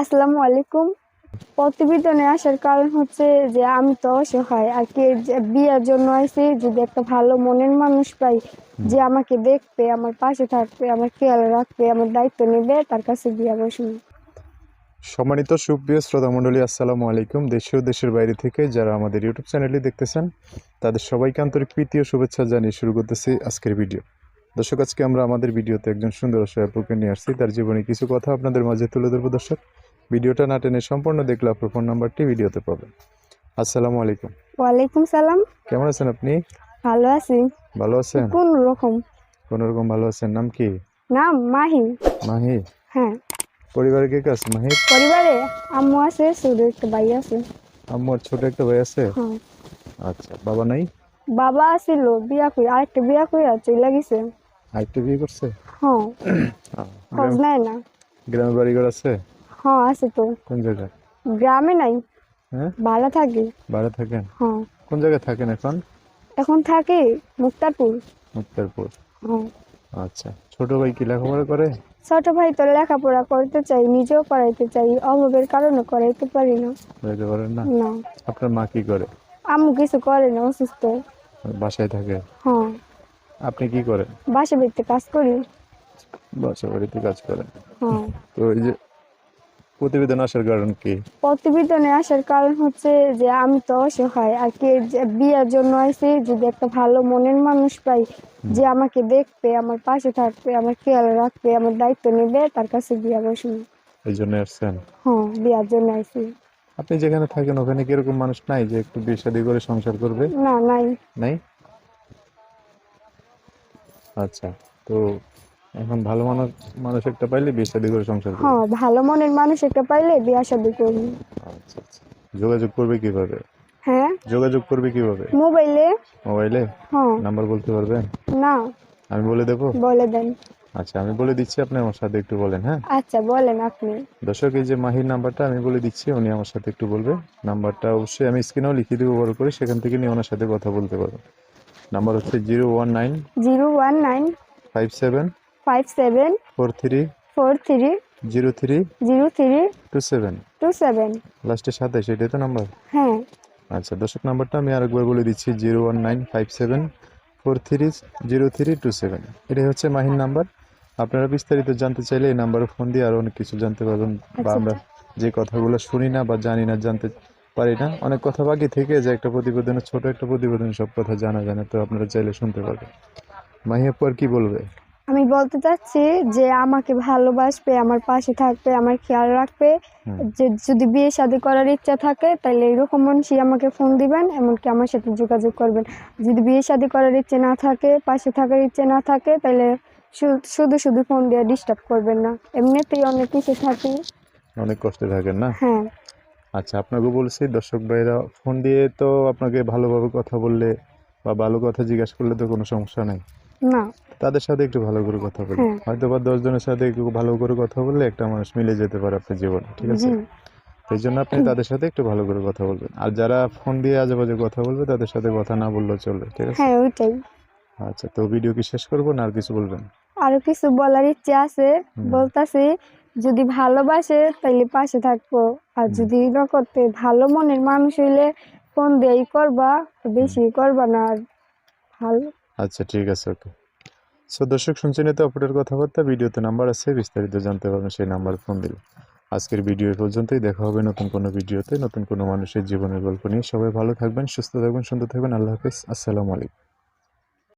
আসসালামু আলাইকুম। প্রতিবেদনে আসার কারণ হচ্ছে যে আমি তো অসহায়, আর কি বিয়ের জন্য আইছি, যদি একটা ভালো মনের মানুষ পাই, যে আমাকে দেখবে, আমার পাশে থাকবে, আমার খেয়াল রাখবে, আমার দায়িত্ব নেবে, তার কাছে বিয়ে বসুন সম্মানিত সুপ্রিয় শ্রোতা মণ্ডলী, আসসালামু আলাইকুম। দেশীয় দেশের বাইরে থেকে যারা আমাদের ইউটিউব চ্যানেলটি দেখতেছেন, তাদের সবাইকে আন্তরিক প্রীতি ও শুভেচ্ছা জানিয়ে শুরু করতেছি আজকের ভিডিও। দর্শক, আজকে আমরা আমাদের ভিডিওতে একজন সুন্দর অসহায়পুকে নিয়ে আসছি। তার জীবনে কিছু কথা আপনাদের মাঝে তুলে ধরবো, দর্শক। ভিডিওটা না টেনে সম্পূর্ণ দেখলে আপনার ফোন নাম্বারটি ভিডিওতে পাবেন। আসসালামু আলাইকুম। ওয়ালাইকুম সালাম। কেমন আছেন আপনি? ভালো আছি। ভালো আছেন? কোন রকম? কোনো রকম ভালো আছেন? নাম কি? নাম মাহি। মাহি? হ্যাঁ। পরিবারে কে কে আছে মাহি? পরিবারে আম্মু আছে শুধু একটা ভাই আছে। আম্মু আর ছোট একটা ভাই আছে? হ্যাঁ। আচ্ছা বাবা নাই? বাবা আছিল বিয়া কই আর আরেকটা বিয়া কই চলে গেছে। আরেকটা বিয়ে করছে? হ্যাঁ। খোঁজ নেয় না। গ্রামের বাড়ি বাড়িঘর আছে? হ্যাঁ আছে তো। কোন জায়গায়? গ্রামে নাই। হ্যাঁ? ভাড়া থাকি। বাড়ি থাকেন? হ্যাঁ। কোন জায়গায় থাকেন এখন? এখন থাকি মুক্তারপুর। মুক্তারপুর। হ্যাঁ। আচ্ছা। ছোট ভাই কি লেখাপড়া করে? ছোট ভাই তো লেখাপড়া করতে চাই নিজেও করাইতে চাই অভাবের কারণে করাইতে পারি না। বুঝতে পারেন না? না। আপনার মা কি করে? আম্মু কিছু করে না অসুস্থ। বাসায় থাকে? হ্যাঁ। আপনি কি করেন? বাসা বাড়িতে কাজ করি। বাসা বাড়িতে কাজ করেন? হ্যাঁ। তো এই যে প্রতিবেদন আসার কারণ কি? প্রতিবেদনে আসার কারণ হচ্ছে যে আমি তো অসহায় আর কি যে বিয়ের জন্য আইছি যদি একটা ভালো মনের মানুষ পাই যে আমাকে দেখবে আমার পাশে থাকবে আমার খেয়াল রাখবে আমার দায়িত্ব নেবে তার কাছে বিয়ে বসুন এই জন্য আসছেন? হ্যাঁ বিয়ার জন্য আইছি। আপনি যেখানে থাকেন ওখানে কি এরকম মানুষ নাই যে একটু বিয়ে শাদী করে সংসার করবে? না নাই। নাই? আচ্ছা তো এখন ভালো মানুষ মানুষ একটা পাইলে বিয়ে শাদী করে সংসার করবে। হ্যাঁ ভালো মনের মানুষ একটা পাইলে বিয়া শাদী করব। আচ্ছা আচ্ছা। যোগাযোগ করবে কীভাবে? হ্যাঁ? যোগাযোগ করবে কীভাবে? মোবাইলে। মোবাইলে? হ্যাঁ। নাম্বার বলতে পারবেন? না। আমি বলে দেবো? বলে দেন। আচ্ছা আমি বলে দিচ্ছি আপনি আমার সাথে একটু বলেন হ্যাঁ? আচ্ছা বলেন আপনি। দর্শক এই যে মাহির নাম্বারটা আমি বলে দিচ্ছি উনি আমার সাথে একটু বলবে। নাম্বারটা অবশ্যই আমি স্ক্রিনেও লিখে দেবো বড় করে। সেখান থেকে নিয়ে ওনার সাথে কথা বলতে পারব। নাম্বার হচ্ছে zero one nine zero one nine five seven five seven four three four three zero three zero three two seven two seven লাস্টে সাতাশ এটাই তো নাম্বার হ্যাঁ। আচ্ছা দর্শক নাম্বারটা আমি আরেকবার বলে দিচ্ছি zero one nine five seven four three zero three two seven এটাই হচ্ছে মাহির নাম্বার আপনারা বিস্তারিত জানতে চাইলে এই নাম্বারে ফোন দিয়ে আরও অনেক কিছু জানতে পারবেন বা আচ্ছা, আমরা যে কথাগুলো শুনি না বা জানি না জানতে পারি না। অনেক কথা বাকি থেকে যে একটা প্রতিবেদনে ছোট একটা প্রতিবেদনে সব কথা জানা যায় না তো আপনারা চাইলে শুনতে পারবেন। মাহি আপু আর কি বলবে? আমি বলতে চাচ্ছি যে আমাকে ভালোবাসবে আমার পাশে থাকবে আমার খেয়াল রাখবে। যে যদি বিয়ে শাদী করার ইচ্ছা থাকে তাহলে এরকম মানুষই আমাকে ফোন দিবেন এমনকি আমার সাথে যোগাযোগ করবেন। যদি বিয়ে শাদী করার ইচ্ছে না থাকে পাশে থাকার ইচ্ছে না থাকে তাহলে শুধু শুধু ফোন দিয়ে ডিস্টার্ব করবেন না। এমনিতেই অনেক কিছু থাকি। অনেক কষ্টে থাকেন না? হ্যাঁ। আচ্ছা আপনাকে বলছি দর্শক ভাইরা ফোন দিয়ে তো আপনাকে ভালোভাবে কথা বললে বা ভালো কথা জিজ্ঞাসা করলে তো কোনো সমস্যা নাই। না। তাদের সাথে একটু ভালো করে কথা বলি। হ্যাঁ। হয়তো বা দশ জনের সাথে একটু ভালো করে কথা বললে একটা মানুষ মিলে যেতে পারে আপনার জীবনে ঠিক আছে? এই জন্য আপনি তাদের সাথে একটু ভালো করে কথা বলবেন। আর যারা ফোন দিয়ে আজে বাজে কথা বলবে তাদের সাথে কথা না বললেও চলবে ঠিক আছে? হ্যাঁ ওইটাই। আচ্ছা তো ভিডিও কি শেষ করব না আর কিছু বলবেন? আরও কিছু বলার ইচ্ছে আছে। বলতাছি যদি ভালোবাসে তাইলে পাশে থাকব। আর যদি না করতে ভালো মনের মানুষ হইলে ফোন দিয়েই করবা বেশি করবা না। আর ভালো আচ্ছা ঠিক আছে, ওকে। সো দর্শক, শুনছেন এতে অপরের কথাবার্তা? ভিডিওতে নাম্বার আছে, বিস্তারিত জানতে পারবেন সেই নাম্বার ফোন দিলে আজকের ভিডিও পর্যন্তই, দেখা হবে নতুন কোনো ভিডিওতে নতুন কোনো মানুষের জীবনের গল্প নিয়ে। সবাই ভালো থাকবেন, সুস্থ থাকবেন, সুন্দর থাকবেন। আল্লাহ হাফিজ, আসসালামু আলাইকুম।